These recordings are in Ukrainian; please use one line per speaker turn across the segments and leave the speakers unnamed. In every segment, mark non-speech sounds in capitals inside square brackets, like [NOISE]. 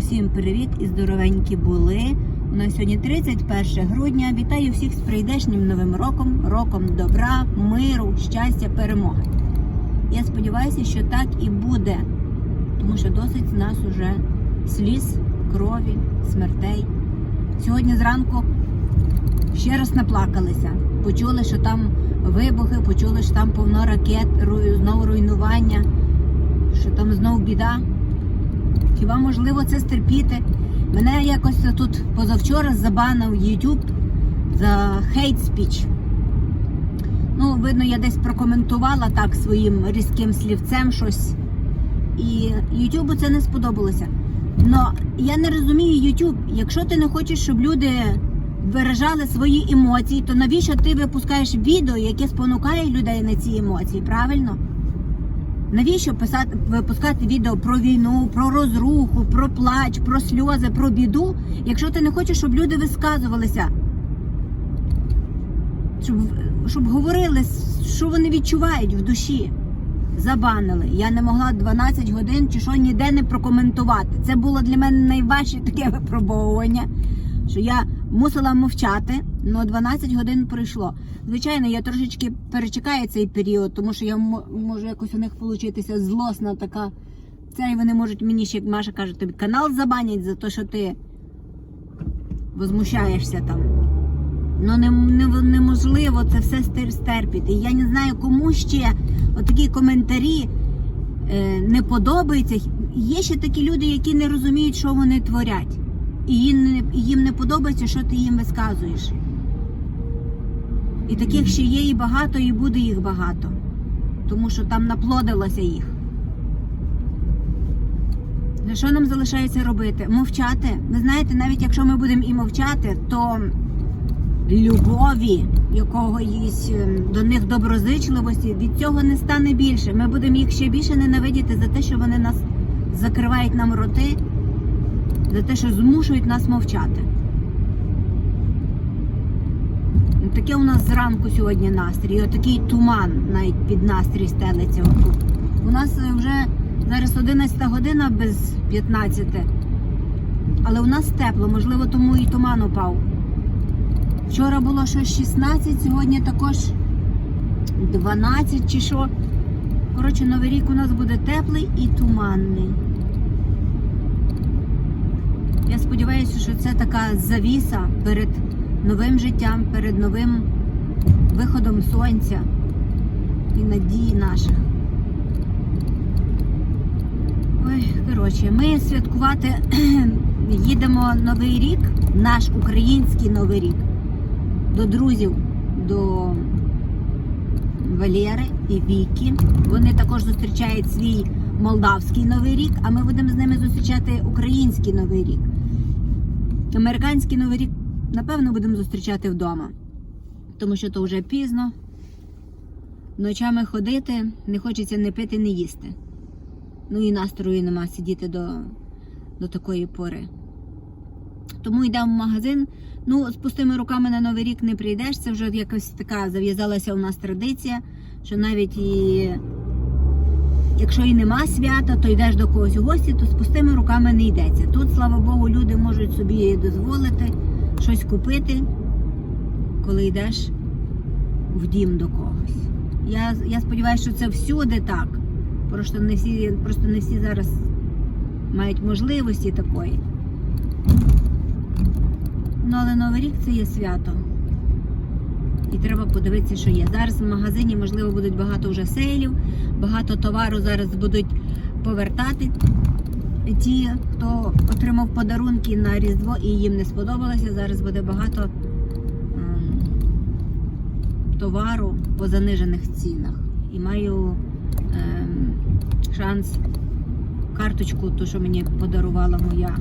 Усім привіт і здоровенькі були. У нас сьогодні 31 грудня. Вітаю всіх з прийдешнім новим роком, роком добра, миру, щастя, перемоги. Я сподіваюся, що так і буде, тому що досить з нас уже сліз, крові, смертей. Сьогодні зранку ще раз наплакалися. Почули, що там вибухи, почули, що там повно ракет, знову руйнування, що там знову біда. Хіба можливо це стерпіти? Мене якось тут позавчора забанив YouTube за hate speech. Ну, видно, я десь прокоментувала так своїм різким слівцем щось. І YouTube це не сподобалося. Но я не розумію YouTube, якщо ти не хочеш, щоб люди виражали свої емоції, то навіщо ти випускаєш відео, яке спонукає людей на ці емоції, правильно? Навіщо писати, випускати відео про війну, про розруху, про плач, про сльози, про біду, якщо ти не хочеш, щоб люди висказувалися? Щоб, щоб говорили, що вони відчувають в душі. Забанили. Я не могла 12 годин чи що ніде не прокоментувати. Це було для мене найважче таке випробовування, що я мусила мовчати, але 12 годин пройшло. Звичайно, я трошечки перечекаю цей період, тому що я можу якось у них получитися злосна така. Це вони можуть мені ще, як Маша каже, тобі канал забанять за те, що ти возмущаєшся там. Ну не, не, неможливо це все стер- стерпіти. Я не знаю, кому ще отакі коментарі е, не подобаються. Є ще такі люди, які не розуміють, що вони творять. І їм не, подобається, що ти їм висказуєш. І таких ще є і багато, і буде їх багато. Тому що там наплодилося їх. Що нам залишається робити? Мовчати. Ви знаєте, навіть якщо ми будемо і мовчати, то любові, якогось ем, до них доброзичливості, від цього не стане більше. Ми будемо їх ще більше ненавидіти за те, що вони нас закривають нам роти, за те, що змушують нас мовчати. Таке у нас зранку сьогодні настрій. Отакий туман навіть під настрій стелиться. У нас е, вже зараз 11 година без 15. Але у нас тепло, можливо, тому і туман упав. Вчора було щось 16, сьогодні також 12 чи що. Коротше, новий рік у нас буде теплий і туманний. Я сподіваюся, що це така завіса перед новим життям, перед новим виходом сонця і надії наших. Ой, коротше, ми святкувати [CLEARS THROAT] їдемо новий рік, наш український новий рік, до друзів, до Валєри і Вікі. Вони також зустрічають свій молдавський новий рік, а ми будемо з ними зустрічати український новий рік. Американський новий рік, напевно, будемо зустрічати вдома, тому що то вже пізно. Ночами ходити, не хочеться не пити, не їсти. Ну і настрою нема сидіти до, до такої пори. Тому йдемо в магазин. Ну, з пустими руками на Новий рік не прийдеш. Це вже якось така зав'язалася у нас традиція, що навіть і якщо і нема свята, то йдеш до когось у гості, то з пустими руками не йдеться. Тут, слава Богу, люди можуть собі дозволити щось купити, коли йдеш в дім до когось. Я, я сподіваюся, що це всюди так. Просто не всі, просто не всі зараз мають можливості такої. Ну, але Новий рік це є свято. І треба подивитися, що є. Зараз в магазині, можливо, будуть багато вже сейлів, багато товару зараз будуть повертати. Ті, хто отримав подарунки на Різдво і їм не сподобалося, зараз буде багато ем, товару по занижених цінах. І маю ем, шанс карточку, ту, що мені подарувала моя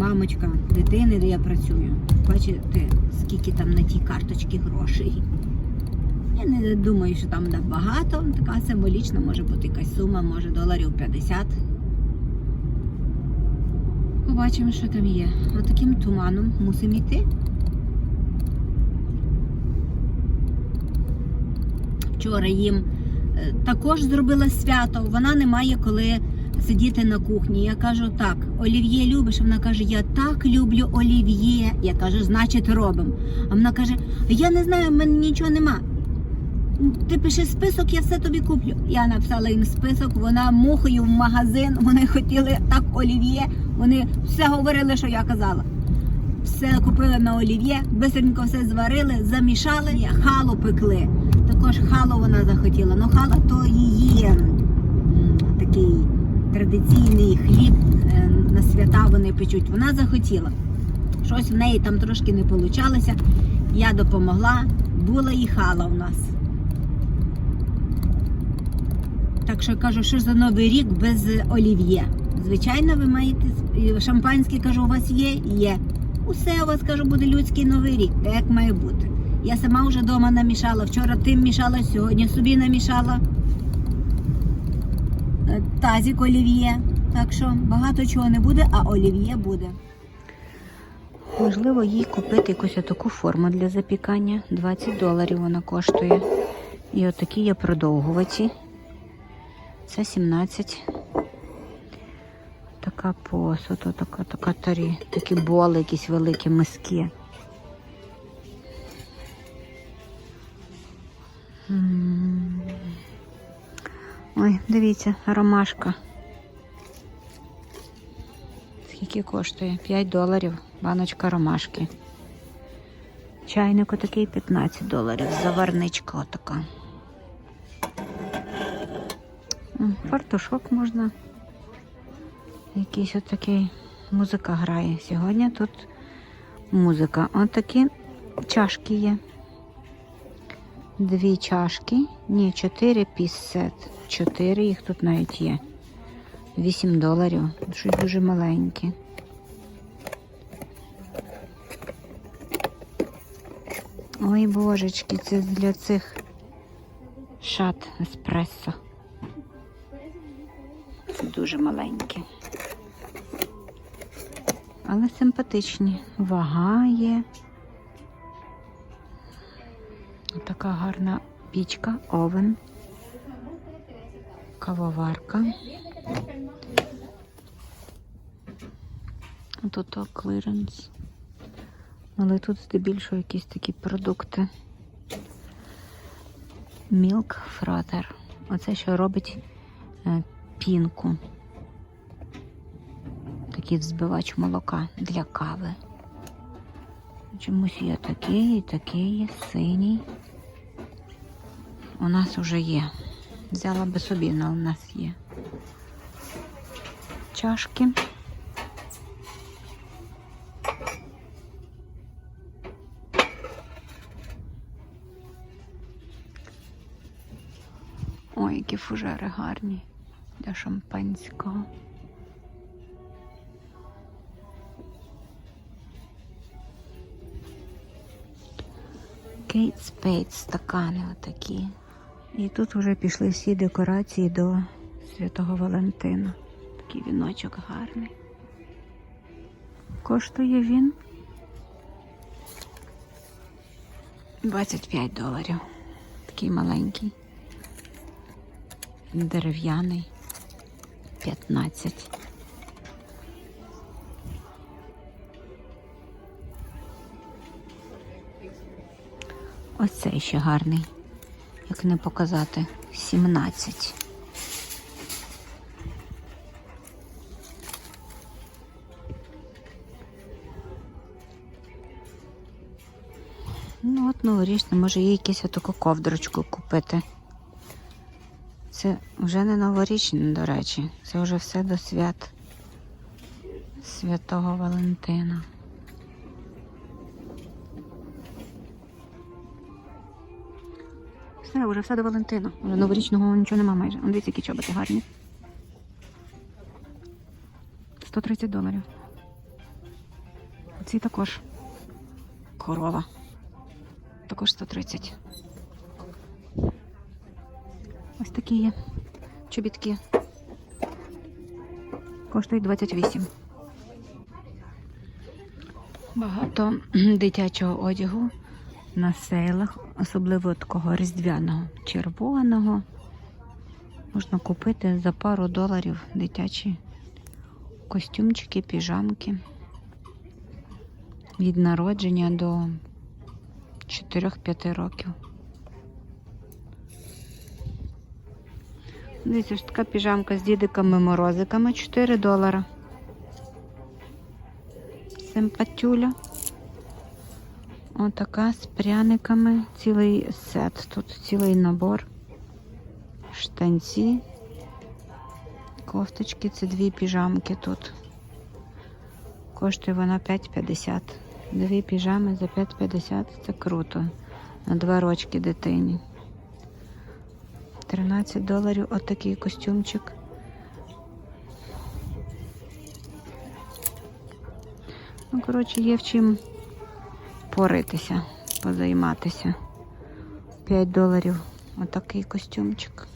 мамочка дитини, де я працюю. Бачите, скільки там на тій карточці грошей. Я не думаю, що там багато. Така символічна може бути якась сума, може доларів 50. Побачимо, що там є. Отаким туманом мусимо йти. Вчора їм е, також зробила свято. Вона не має коли сидіти на кухні. Я кажу, так, олів'є любиш? Вона каже, я так люблю олів'є. Я кажу, значить робимо. А вона каже, я не знаю, в мене нічого нема. Ти пиши список, я все тобі куплю. Я написала їм список, вона мухою в магазин, вони хотіли так олів'є, вони все говорили, що я казала. Все купили на олів'є, бистренько все зварили, замішали, халу пекли. Також халу вона захотіла. Ну хала то її такий традиційний хліб е, на свята вони печуть. Вона захотіла. Щось в неї там трошки не вийшло. Я допомогла, була і хала у нас. Так що кажу, що за новий рік без олів'є. Звичайно, ви маєте шампанське, кажу, у вас є? Є. Усе у вас кажу, буде людський новий рік, так має бути. Я сама вже вдома намішала. Вчора тим мішала, сьогодні собі намішала. Тазік олів'є. Так що багато чого не буде, а олів'є буде. Можливо, їй купити якусь таку форму для запікання. 20 доларів вона коштує. І отакі є продовгуваті. Це 17. Така посуд, така, така тарі, такі боли, якісь великі миски. Дивіться, ромашка. Скільки коштує? 5 доларів баночка ромашки. Чайник отакий 15 доларів. Заварничка отака. Фартушок можна. Якийсь отакий музика грає. Сьогодні тут музика. Отакі чашки є. Дві чашки. Ні, чотири піс-сет. Чотири їх тут навіть є. 8 доларів. Щось дуже маленьке. Ой, божечки, це для цих шат еспресо. Це дуже маленькі. Але симпатичні. Вага є. Така гарна пічка, овен, кавоварка. Тут то клиренс. Але тут здебільшого якісь такі продукти. Milk Frater. Оце що робить е, пінку. Такий взбивач молока для кави. Чомусь є такий, і такий, синій. У нас вже є. Взяла би собі, але у нас є. Чашки. Ой, які фужери гарні для шампанського. Кейт Спейт, стакани отакі. І тут вже пішли всі декорації до Святого Валентина. Такий віночок гарний. Коштує він 25 доларів. Такий маленький. Дерев'яний 15. Ось цей ще гарний. Як не показати, 17. Ну от новорічне, може їй якусь таку ковдрочку купити. Це вже не новорічне, до речі. Це вже все до свят Святого Валентина. Все, вже все до Валентина. Вже новорічного нічого нема майже. Он дивіться, які чоботи гарні. 130 доларів. Ці також корова. Також 130. Ось такі є чобітки. Коштують 28. Багато дитячого одягу на сейлах, особливо такого різдвяного, червоного, Можна купити за пару доларів дитячі костюмчики, піжамки. Від народження до 4-5 років. Дивіться, ось така піжамка з дідиками-морозиками 4 долара. Симпатюля. Отака з пряниками. Цілий сет. Тут цілий набор. Штанці. Кофточки, це дві піжамки тут. Коштує вона 5,50. Дві піжами за 5,50 це круто. На два рочки дитині. 13 доларів отакий костюмчик. Ну, коротше, є в чим поритися, позайматися. 5 доларів отакий костюмчик.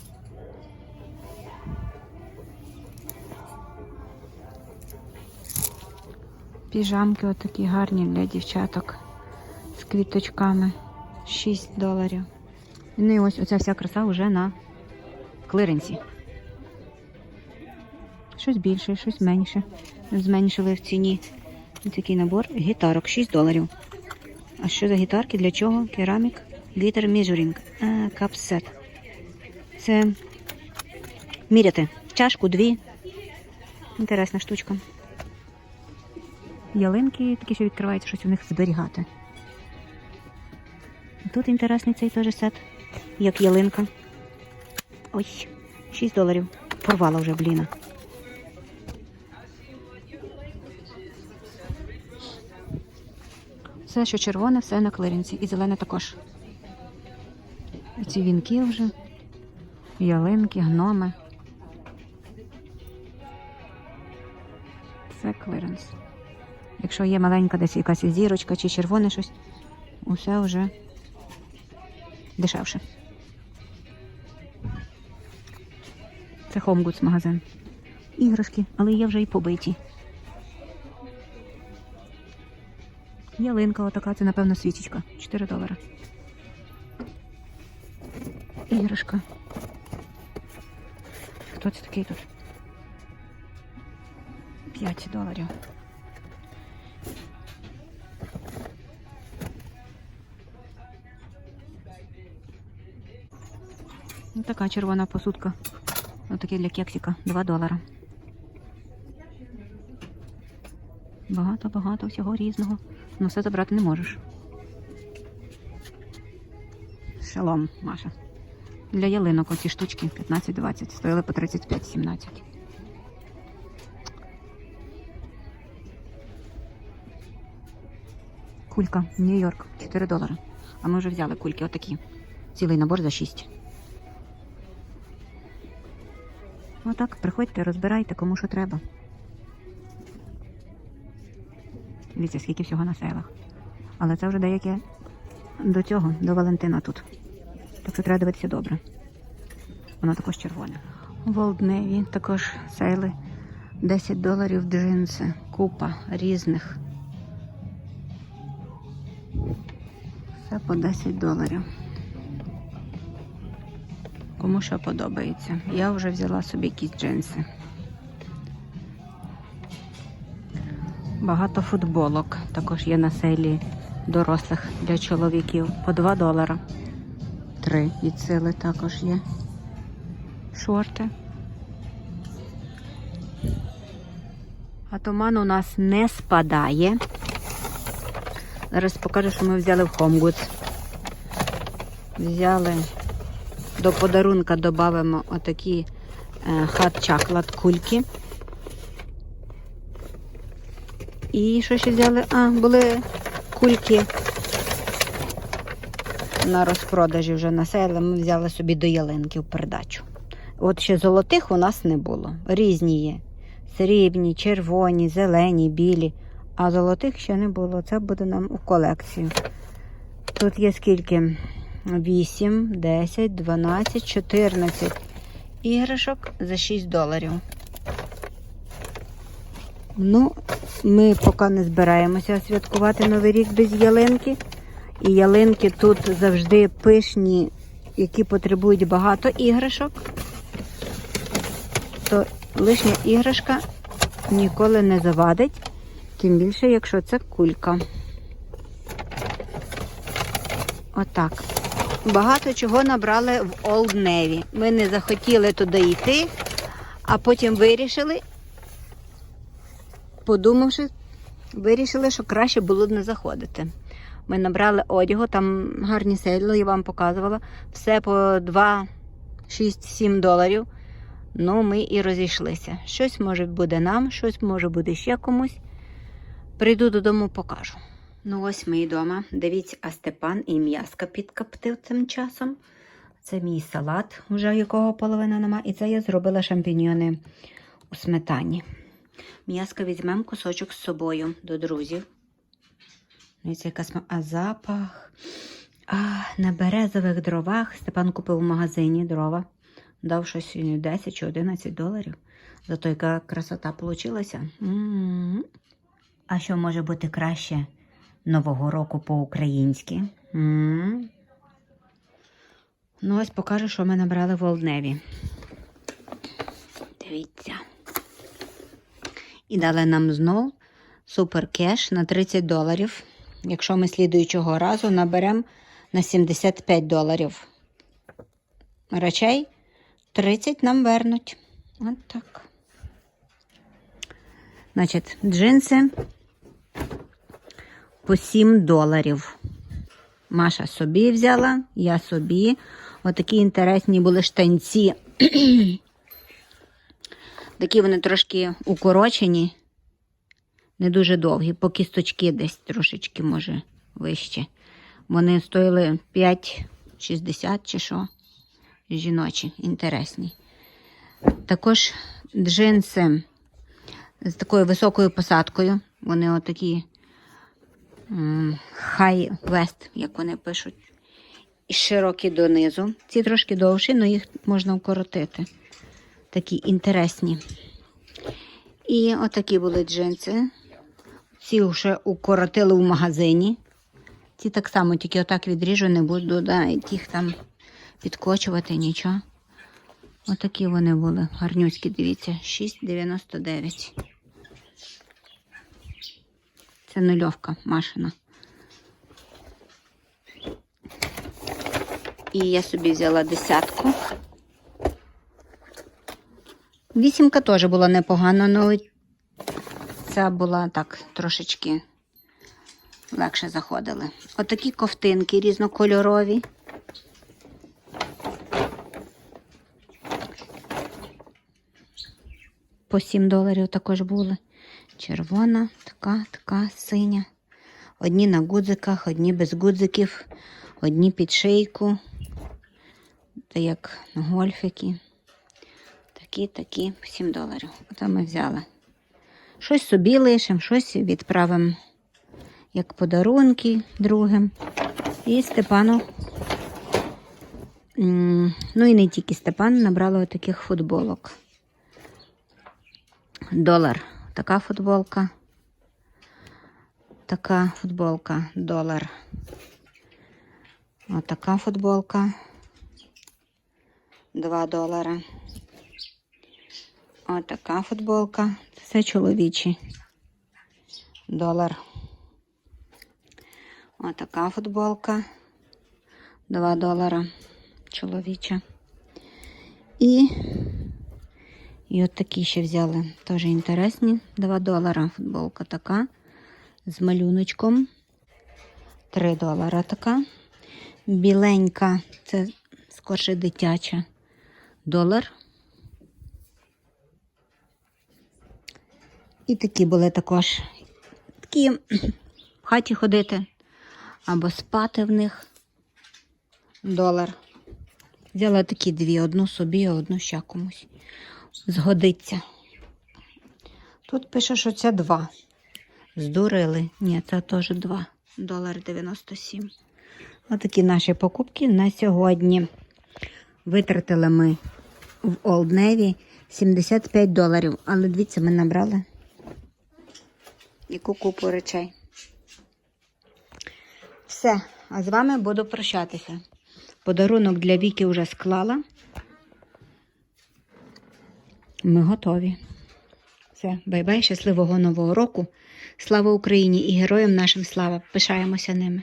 Піжамки отакі гарні для дівчаток з квіточками. 6 доларів. Ну і ось оця вся краса вже на клиренсі. Щось більше, щось менше. Зменшили в ціні. Такий набор гітарок 6 доларів. А що за гітарки? Для чого? Керамік Guitar Measuring. Капсет. Це міряти. Чашку дві. Інтересна штучка. Ялинки такі, що відкриваються, щось у них зберігати. Тут інтересний цей теж сет, як ялинка. Ой, 6 доларів. Порвала вже бліна. Все, що червоне, все на клирінці. І зелене також. Ці вінки вже. Ялинки, гноми. Це клиренс. Якщо є маленька десь якась зірочка чи червоне щось, усе вже дешевше. Це Home Goods магазин. Іграшки, але є вже і побиті. Ялинка отака, це, напевно, свічечка. 4 долари. Іграшка. Хто це такий тут? 5 доларів. Ось така червона посудка. Ось таке для кексика. 2 долара. Багато-багато всього різного. Ну все забрати не можеш. Шалом, Маша. Для ялинок оці штучки 15-20. Стояли по 35-17. Кулька, Нью-Йорк, 4 долари. А ми вже взяли кульки отакі. Цілий набор за 6. Отак, приходьте, розбирайте, кому що треба. Дивіться, скільки всього на селах. Але це вже деяке до цього, до Валентина тут. Так що треба дивитися добре. Воно також червоне. Волдневі також сейли. 10 доларів джинси. Купа різних. Все по 10 доларів. Кому що подобається. Я вже взяла собі якісь джинси. Багато футболок також є на селі дорослих для чоловіків по 2 долара. Три від сили також є. Шорти. А туман у нас не спадає. Зараз покажу, що ми взяли в Home Взяли до подарунка додамо отакі е, хат-чаклад кульки. І що ще взяли? А, були кульки на розпродажі вже на селі. Ми взяли собі до ялинки в передачу. От ще золотих у нас не було. Різні є. Срібні, червоні, зелені, білі. А золотих ще не було. Це буде нам у колекцію. Тут є скільки? 8, 10, 12, 14 іграшок за 6 доларів. Ну, ми поки не збираємося святкувати Новий рік без ялинки. І ялинки тут завжди пишні, які потребують багато іграшок. то лишня іграшка ніколи не завадить, тим більше, якщо це кулька. Отак. Багато чого набрали в Navy. Ми не захотіли туди йти, а потім вирішили, подумавши, вирішили, що краще було б не заходити. Ми набрали одягу, там гарні сейли, я вам показувала. Все по 2, 6, 7 доларів. Ну, ми і розійшлися. Щось може буде нам, щось може буде ще комусь. Прийду додому, покажу. Ну, ось ми і вдома. Дивіться, а Степан і м'яска підкоптив цим часом. Це мій салат, уже якого половина нема. І це я зробила шампіньйони у сметані. М'яска візьмемо кусочок з собою до друзів. Яка сма... А запах. А, на березових дровах Степан купив в магазині дрова. Дав щось 10 чи 11 доларів. Зато яка красота вийшла. А що може бути краще Нового року по-українськи? Ну, ось покажу, що ми набрали в Олдневі. Дивіться. І дали нам знов супер кеш на 30 доларів. Якщо ми слідуючого разу наберемо на 75 доларів речей, 30 нам вернуть. От так. Значить, джинси по 7 доларів. Маша собі взяла, я собі. Отакі інтересні були штанці. [CLEARS THROAT] Такі вони трошки укорочені, не дуже довгі, по кісточки десь трошечки, може, вище. Вони стоїли 5,60 чи що. Жіночі, інтересні. Також джинси з такою високою посадкою. Вони отакі хай вест, як вони пишуть. І широкі донизу. Ці трошки довші, але їх можна вкоротити. Такі інтересні. І отакі були джинси. Ці вже укоротили в магазині. Ці так само, тільки отак відріжу, не буду да, їх там підкочувати, нічого. Отакі вони були. Гарнюські, дивіться, 6,99. Це нульовка машина. І я собі взяла десятку. Вісімка теж була непогана, але ця була так трошечки легше заходили. Отакі ковтинки різнокольорові. По 7 доларів також були. Червона, така, така синя. Одні на гудзиках, одні без гудзиків, одні під шийку. Та як гольфики. Такі, такі, 7 доларів. Оце ми взяли. Щось собі лишимо, щось відправимо як подарунки другим. І Степану. Ну і не тільки Степан, набрала таких футболок. Долар. Така футболка. Така футболка, долар. Отака футболка. 2 долара. Отака футболка. Це чоловічі. Долар. Отака футболка. 2 долара. Чоловіча. І і от такі ще взяли. Теж інтересні. 2 долара футболка така. З малюночком. 3 долара така. Біленька, це скорше дитяча. Долар. І такі були також. Такі в хаті ходити або спати в них. Долар. Взяла такі дві, одну собі, а одну ще комусь згодиться. Тут пише, що це два. Здурили. Ні, це теж два. Долар 97. Отакі наші покупки на сьогодні. Витратили ми в Navy 75 доларів. Але дивіться, ми набрали яку купу речей. Все, а з вами буду прощатися. Подарунок для Віки вже склала. Ми готові. Все, бай-бай, щасливого нового року. Слава Україні і героям нашим слава! Пишаємося ними.